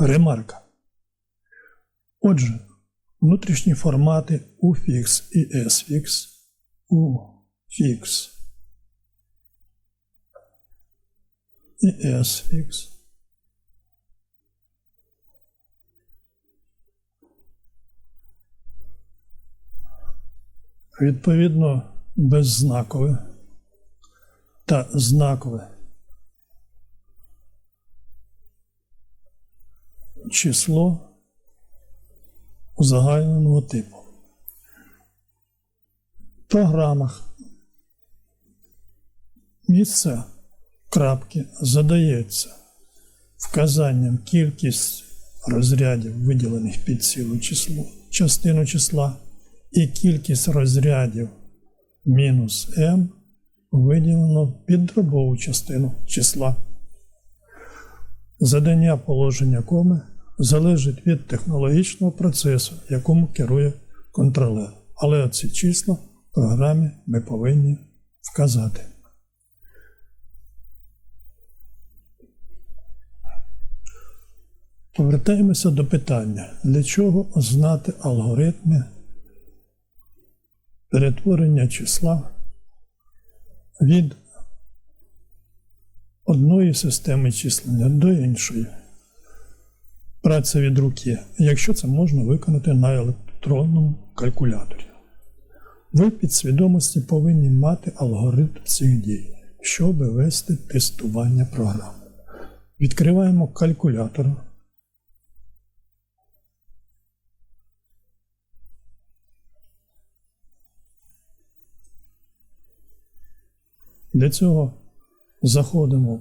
Ремарка. Отже, внутрішні формати UFIX і SFIX, UFIX і SFIX відповідно беззнакове та знакове число узагальненого типу. В програмах місце крапки задається вказанням кількість розрядів, виділених під цілу число, частину числа, і кількість розрядів мінус m виділено під дробову частину числа. Задання положення коми залежить від технологічного процесу, якому керує контролер. Але ці числа в програмі ми повинні вказати. Повертаємося до питання, для чого знати алгоритми перетворення числа від одної системи числення до іншої. Праця від руки, якщо це можна виконати на електронному калькуляторі. Ви в підсвідомості повинні мати алгоритм цих дій, щоб вести тестування програми. Відкриваємо калькулятор. Для цього заходимо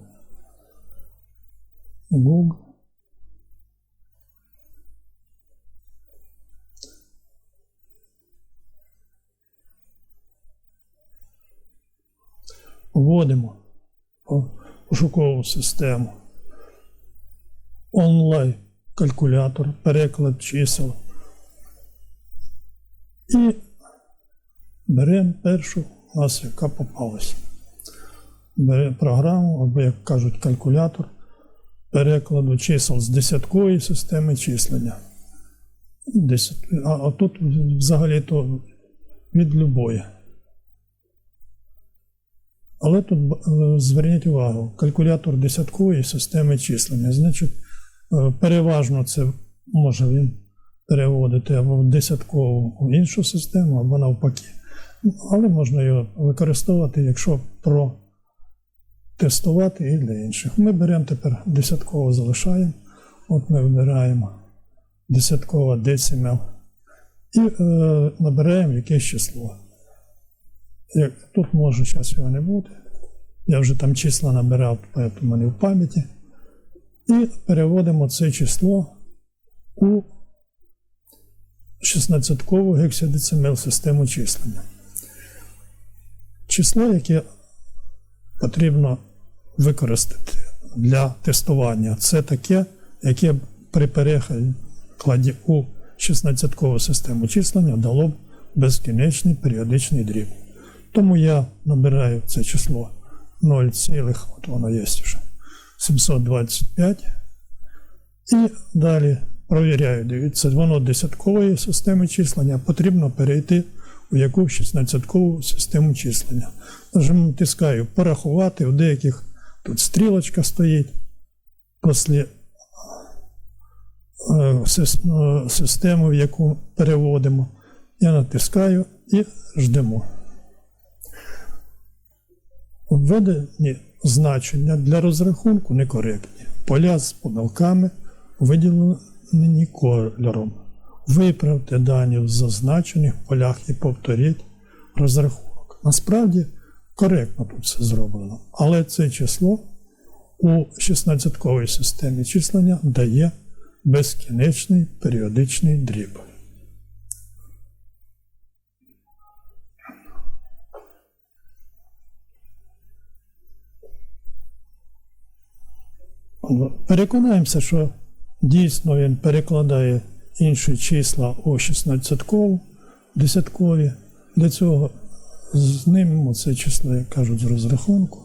в Google. Вводимо пошукову систему онлайн-калькулятор, переклад чисел і беремо першу у нас, яка попалася бере програму, або, як кажуть, калькулятор перекладу чисел з десяткової системи числення. Десят... А, а тут взагалі то від любої. Але тут е, зверніть увагу, калькулятор десяткової системи числення. Значить, е, переважно це може він переводити або в десяткову в іншу систему, або навпаки. Але можна його використовувати, якщо про тестувати і для інших. Ми беремо тепер десятково залишаємо. От ми вибираємо десятково децимал і е, набираємо якесь число. Як, Тут може зараз його не бути. Я вже там числа набирав, тому не в пам'яті. І переводимо це число у 16-кову гексадецимал систему числення. Число, яке потрібно використати для тестування. Це таке, яке при перекладі у 16-кову систему числення дало б безкінечний періодичний дріб. Тому я набираю це число 0, от воно є вже 725. І далі провіряю, дивіться, воно десяткової системи числення, потрібно перейти у яку 16-кову систему числення. Натискаю порахувати у деяких Тут стрілочка стоїть після системи, в яку переводимо. Я натискаю і ждемо. Введені значення для розрахунку некоректні. Поля з помилками виділені кольором. Виправте дані в зазначених полях і повторіть розрахунок. Насправді коректно тут все зроблено. Але це число у 16-ковій системі числення дає безкінечний періодичний дріб. Переконаємося, що дійсно він перекладає інші числа у 16-кову, десяткові. Для цього знімемо це число, як кажуть, з розрахунку,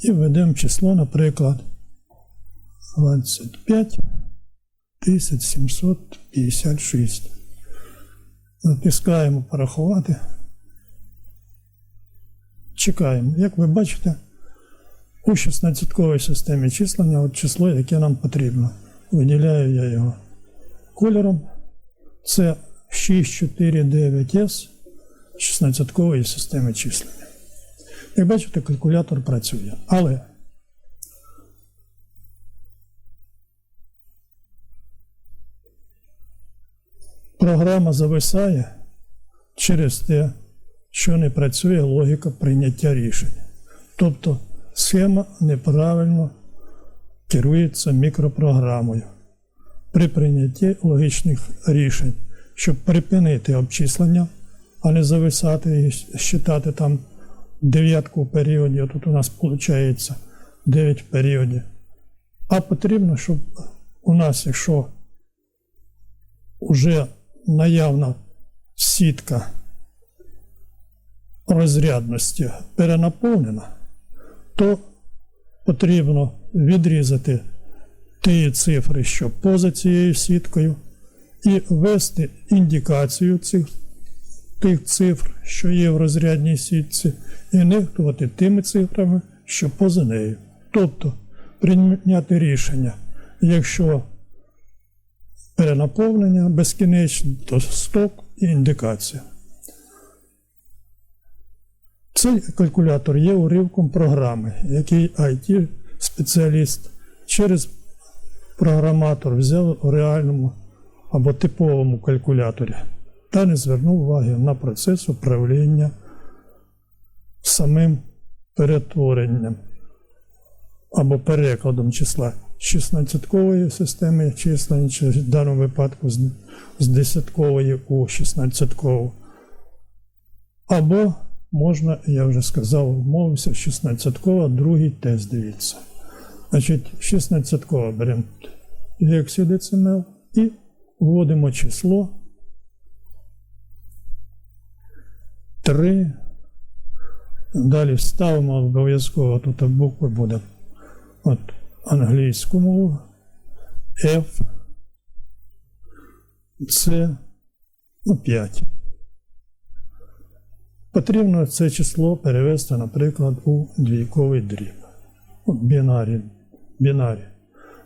і введемо число, наприклад, 25 756. Натискаємо порахувати. Чекаємо. Як ви бачите, у 16-ковій системі числення от число, яке нам потрібно. Виділяю я його кольором. Це 649S 16-кової системи числення. Як бачите, калькулятор працює. Але програма зависає через те, що не працює логіка прийняття рішень. Тобто схема неправильно керується мікропрограмою. При прийнятті логічних рішень, щоб припинити обчислення, а не зависати і считати там дев'ятку в періоді, а тут у нас виходить 9 в періоді. А потрібно, щоб у нас, якщо вже наявна сітка розрядності перенаповнена, то потрібно відрізати ті цифри, що поза цією сіткою, і ввести індикацію цих тих цифр, що є в розрядній сітці, і нехтувати тими цифрами, що поза нею. Тобто прийняти рішення, якщо перенаповнення безкінечне, то стоп і індикація. Цей калькулятор є уривком програми, який IT-спеціаліст через програматор взяв у реальному або типовому калькуляторі та не звернув уваги на процес управління самим перетворенням або перекладом числа 16-кової системи числення, чи в даному випадку з з десяткової у 16-кову. Або можна, я вже сказав, вмовився, 16-кова, другий тест дивіться. Значить, 16-кова беремо гексідецимал і вводимо число 3. Далі ставимо обов'язково тут букви буде от англійську мову, F, C, ну 5. Потрібно це число перевести, наприклад, у двійковий дріб. У бінарі. бінарі.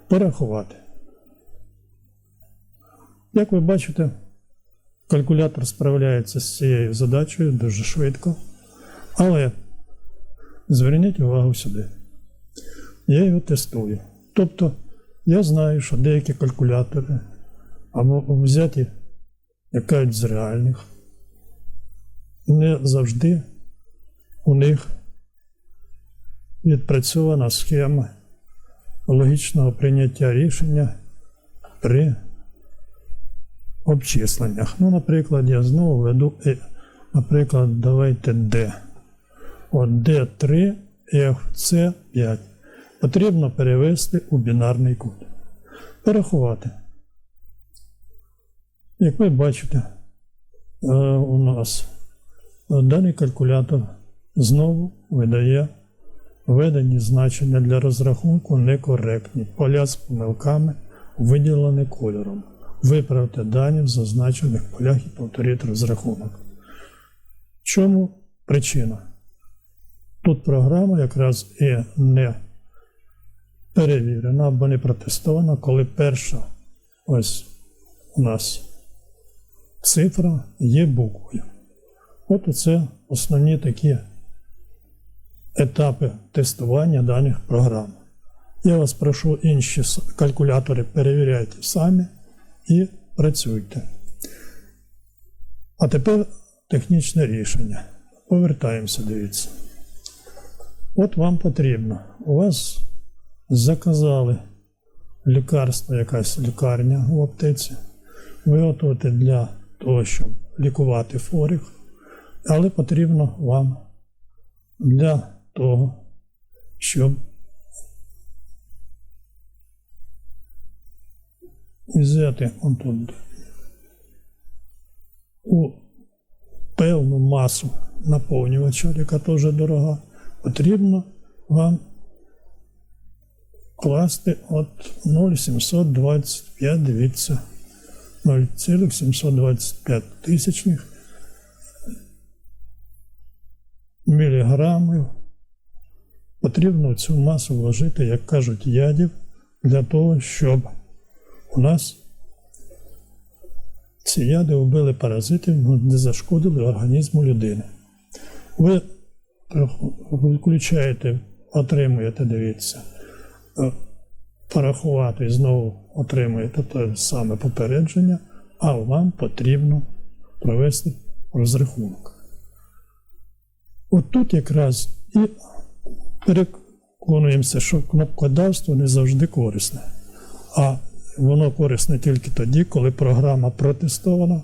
Порахувати. Як ви бачите, калькулятор справляється з цією задачею дуже швидко. Але зверніть увагу сюди. Я його тестую. Тобто я знаю, що деякі калькулятори або взяті якась з реальних, не завжди у них відпрацьована схема логічного прийняття рішення при обчисленнях. Ну, наприклад, я знову веду, е, наприклад, давайте D. От D3, FC 5. Потрібно перевести у бінарний код. Порахувати. Як ви бачите, е, у нас даний калькулятор знову видає введені значення для розрахунку некоректні. Поля з помилками виділені кольором. Виправте дані в зазначених полях і повторіть розрахунок. Чому причина? Тут програма якраз і не перевірена або не протестована, коли перша ось у нас цифра є буквою. От це основні такі етапи тестування даних програм. Я вас прошу інші калькулятори перевіряйте самі і працюйте. А тепер технічне рішення. Повертаємося, дивіться. От вам потрібно. У вас заказали лікарство, якась лікарня в аптеці. Ви готуєте для того, щоб лікувати хворих, але потрібно вам для того, щоб взяти отут у певну масу наповнювача, яка теж дорога, потрібно вам класти от 0,725, дивіться, 0,725 тисячних міліграмів. Потрібно цю масу вложити, як кажуть, ядів для того, щоб у нас ці яди вбили паразитів, ну, не зашкодили організму людини. Ви включаєте, отримуєте, дивіться, е, порахувати і знову отримуєте те саме попередження, а вам потрібно провести розрахунок. От тут якраз і переконуємося, що кнопкодавство не завжди корисне, а воно корисне тільки тоді, коли програма протестована,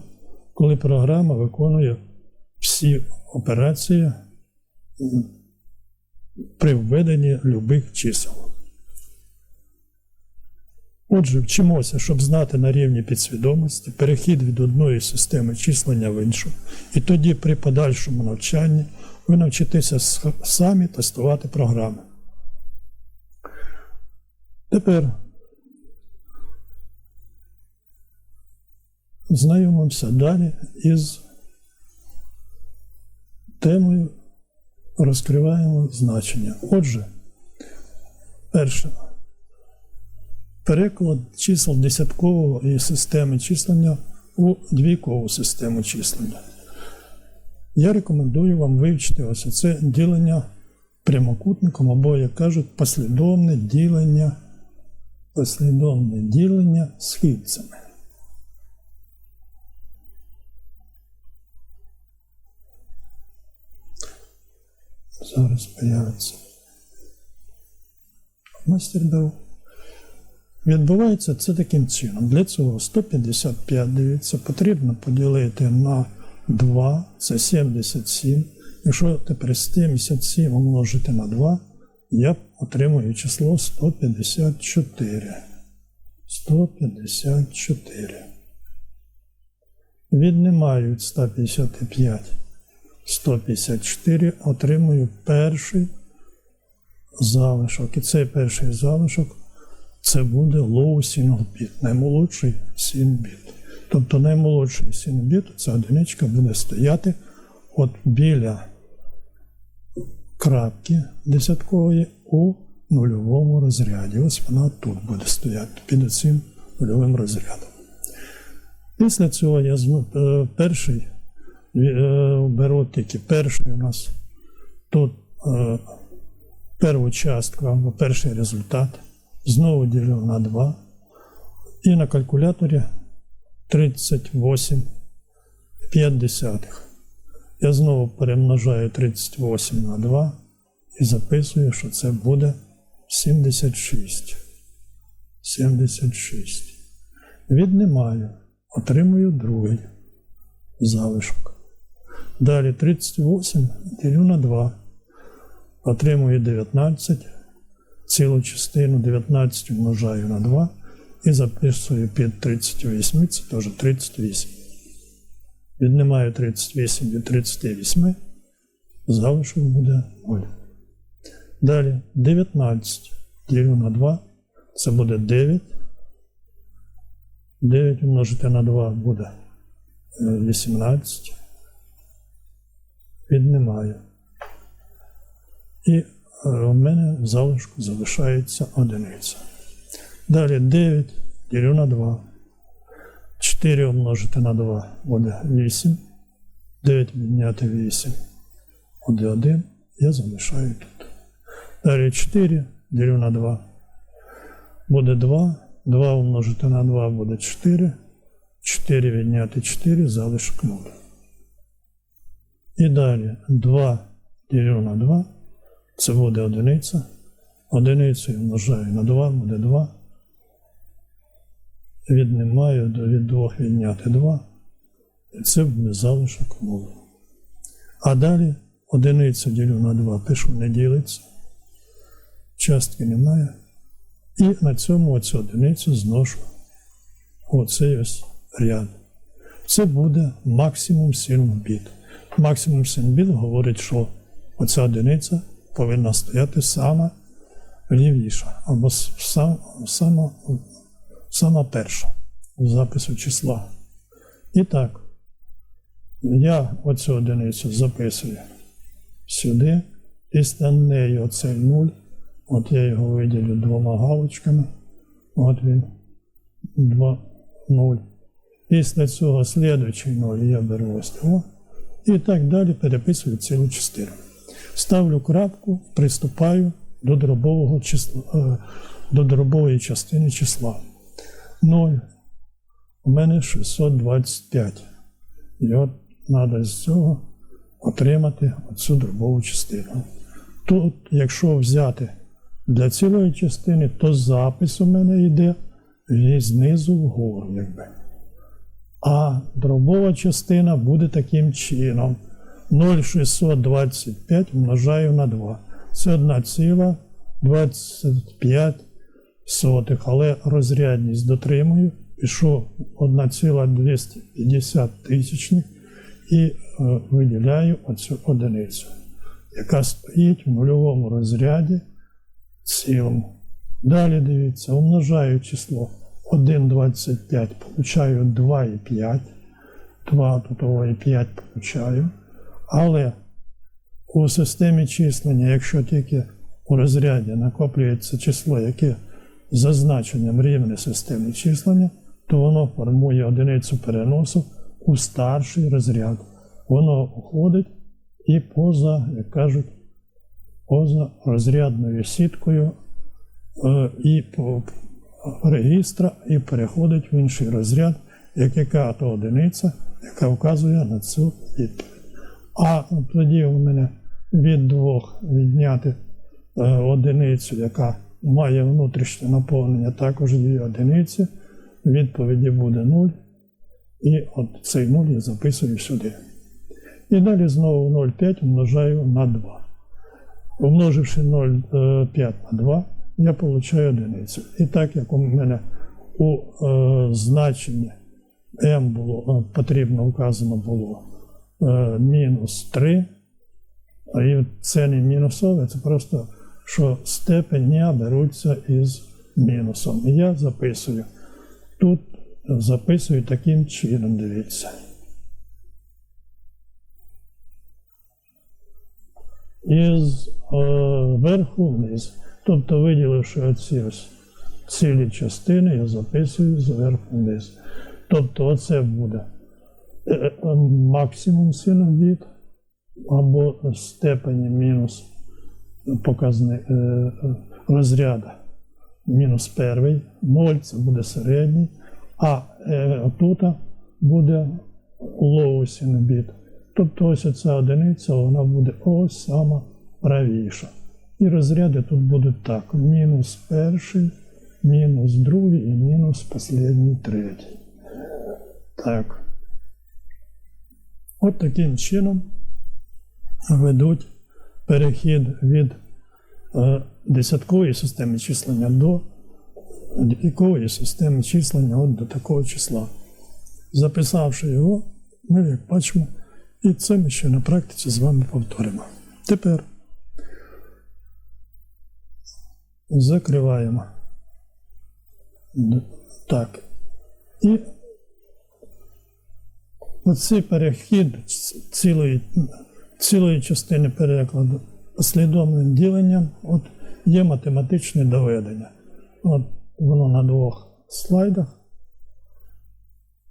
коли програма виконує всі операції при введенні любих чисел. Отже, вчимося, щоб знати на рівні підсвідомості перехід від одної системи числення в іншу. І тоді при подальшому навчанні ви навчитеся самі тестувати програми. Тепер знайомимося далі із темою розкриваємо значення. Отже, перше. Переклад чисел десяткової системи числення у двійкову систему числення. Я рекомендую вам вивчити ось це ділення прямокутником, або, як кажуть, послідовне ділення, послідовне ділення східцями. Зараз появиться. Мастер беру. Відбувається це таким чином. Для цього 155, дивіться, потрібно поділити на 2, це 77. Якщо тепер 77 умножити на 2, я отримую число 154. 154. Віднімаю 155 154, отримую перший залишок. І цей перший залишок це буде low single bit, наймолодший single bit. Тобто наймолодший single bit, ця одиничка буде стояти от біля крапки десяткової у нульовому розряді. Ось вона тут буде стояти під цим нульовим розрядом. Після цього я е, перший е, беру тільки перший у нас тут е, перву частку або перший результат. Знову ділю на 2. І на калькуляторі 38 десятих. Я знову перемножаю 38 на 2 і записую, що це буде 76. 76. Віднімаю, отримую другий залишок. Далі 38 ділю на 2. Отримую 19. Цілу частину 19 множаю на 2 і записую під 38, це теж 38. Віднімаю 38 від 38, залишок буде 0. Далі 19 ділю на 2, це буде 9. 9 умножити на 2 буде е, 18. Віднімаю. І е, у мене в залишку залишається одиниця. Далі 9 ділю на 2. 4 умножити на 2 буде 8. 9 відняти 8 буде 1. Я залишаю тут. Далі 4 ділю на 2. Буде 2. 2 умножити на 2 буде 4. 4 відняти 4, залишок 0. І далі 2 ділю на 2. Це буде одиниця. Одиницю я множаю на 2, буде 2. Віднімаю до- від 2 відняти 2. І це буде залишок 0. А далі одиницю ділю на 2, пишу не ділиться. Частки немає. І на цьому оцю одиницю зношу оцей ось ряд. Це буде максимум синбіт. Максимум синбіт говорить, що оця одиниця повинна стояти саме лівіша, або сама, сама перша в запису числа. І так, я оцю одиницю записую сюди, після неї оцей нуль, от я його виділю двома галочками, от він, 2, 0. Після цього слідуючий 0 я беру ось цього. І так далі переписую цілу частину. Ставлю крапку, приступаю до дробового числа, е, до дробової частини числа. 0. У мене 625. І от треба з цього отримати оцю дробову частину. Тут, якщо взяти для цілої частини, то запис у мене йде знизу вгору, якби. А дробова частина буде таким чином. 0,625 множаю на 2. Це 1,25 сотих, але розрядність дотримую. Пишу 1,250 тисячних і е, виділяю оцю одиницю, яка стоїть в нульовому розряді цілому. Далі дивіться, умножаю число 1,25, получаю 2,5. 2 тут і 5 получаю. Але у системі числення, якщо тільки у розряді накоплюється число, яке за значенням рівне системи числення, то воно формує одиницю переносу у старший розряд. Воно уходить і поза, як кажуть, поза розрядною сіткою е, і регістра і переходить в інший розряд, як яка то одиниця, яка вказує на цю відповідь. А тоді у мене від двох відняти е, одиницю, яка має внутрішнє наповнення, також дві одиниці. Відповіді буде 0. І от цей 0 я записую сюди. І далі знову 0,5 множаю на 2. Умноживши 0,5 на 2, я получаю одиницю. І так як у мене у е, значенні m було, е, потрібно вказано було е, мінус 3, а і це не мінусове, це просто, що степеня беруться із мінусом. І я записую. Тут записую таким чином, дивіться. Із е, верху вниз. Тобто, виділивши оці ось цілі частини, я записую зверху вниз. Тобто, оце буде е, е, максимум синус біт або степені мінус показник е, е, мінус перший, 0 це буде середній, а е, тут буде low синобіт. Тобто ось ця одиниця, вона буде ось сама правіша. І розряди тут будуть так: мінус перший, мінус другий і мінус останній третій. Так. От таким чином ведуть перехід від е, десяткової системи числення до двійкової системи числення от до такого числа. Записавши його, ми, як бачимо, і це ми ще на практиці з вами повторимо. Тепер закриваємо. Так. І оцей перехід цілої, цілої частини перекладу послідовним діленням от, є математичне доведення. От воно на двох слайдах.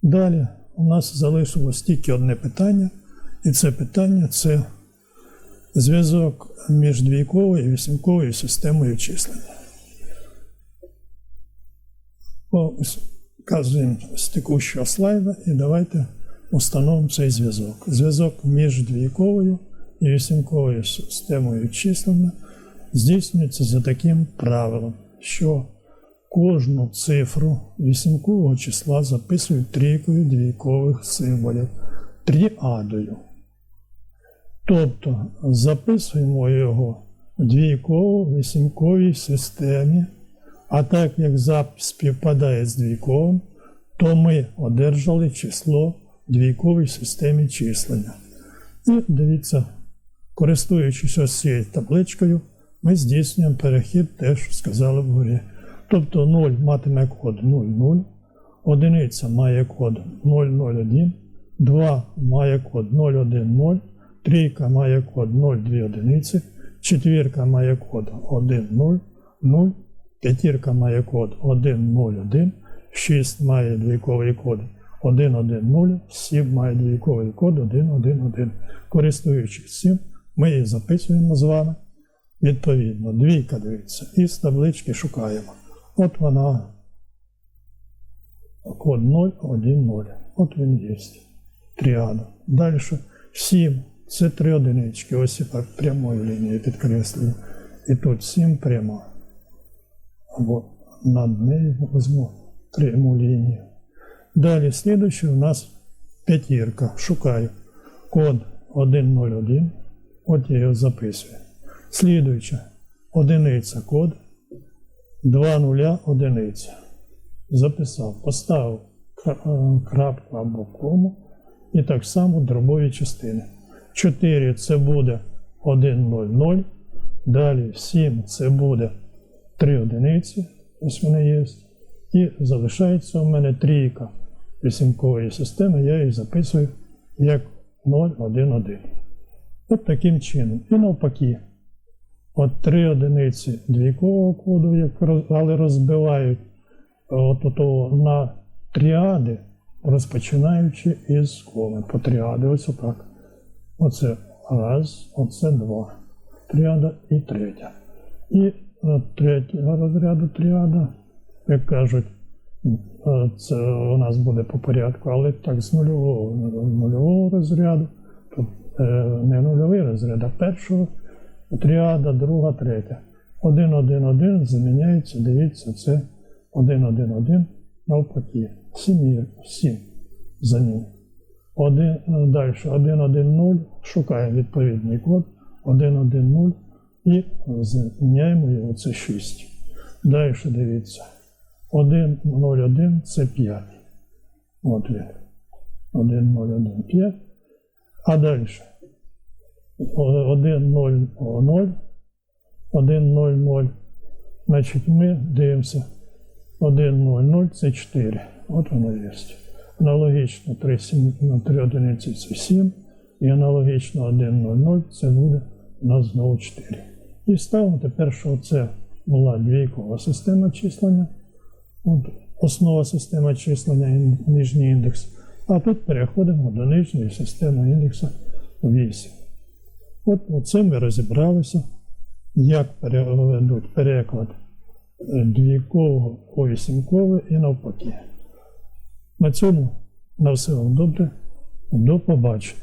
Далі у нас залишилось тільки одне питання, і це питання це зв'язок між двійковою і вісімковою системою числення. Ось Вказуємо з текущого слайда і давайте установимо цей зв'язок. Зв'язок між двійковою і вісімковою системою числення здійснюється за таким правилом, що кожну цифру вісімкового числа записують трійкою двійкових символів тріадою. Тобто записуємо його в двійково-вісімковій системі, а так як запис співпадає з двійковим, то ми одержали число двійковій системі числення. І дивіться, користуючись ось цією табличкою, ми здійснюємо перехід, те, що сказали вгорі. Тобто 0 матиме код 00, одиниця має код 001, 2 має код 010, трійка має код 02 одиниці, четвірка має код 100, п'ятірка має код 101, 6 має двійковий код 110, 7 має двійковий код 111. Користуючись цим, ми її записуємо з вами. Відповідно, двійка дивіться, і з таблички шукаємо. От вона, код 010. От він є. Тріада. Далі 7. Це три одинички. Ось і так прямою лінією підкреслюю. І тут 7 прямо. Або над нею візьму пряму лінію. Далі слідуюче у нас п'ятірка. Шукаю код 101. От я його записую. Слідуюче одиниця код 2 нуля одиниця. Записав, поставив е, крапку або кому. І так само дробові частини. 4 це буде 1,00. Далі 7 це буде 3 одиниці. Ось вони є. І залишається у мене трійка вісімкової системи. Я її записую як 0,1,1. От таким чином. І навпаки. От три одиниці двійкового коду, але розбивають от ото на тріади, розпочинаючи із коми. По тріади, ось отак. Оце раз, оце два. Тріада і третя. І е, третього розряду тріада, як кажуть, е, це у нас буде по порядку, але так з нульового, нульового розряду, е, не нульовий розряд, а першого тріада, друга, третя. 1, 1, 1 заміняється, дивіться, це 1, 1, 1 навпаки. 7, 7 за. Один, далі 1, 1, 0, шукаємо відповідний код, 1, 1, 0 і заміняємо його, це 6. Далі дивіться. 1, 0, 1 це 5. От він. 1, 0, 1, 5. А далі 1, 0, 0, 1, 0, 0. Значить, ми дивимося. 1, 0, 0 це 4. От воно є. Аналогічно 3, 7, 3 одиниці це 7. І аналогічно 1, 0, 0 це буде у нас знову 4. І ставимо тепер, що це була двійкова система числення. От основа системи числення, нижній індекс. А тут переходимо до нижньої системи індексу 8. От оце ми розібралися, як переведуть переклад е, двійкового у вісімкове і навпаки. На цьому на все вам добре. До побачення.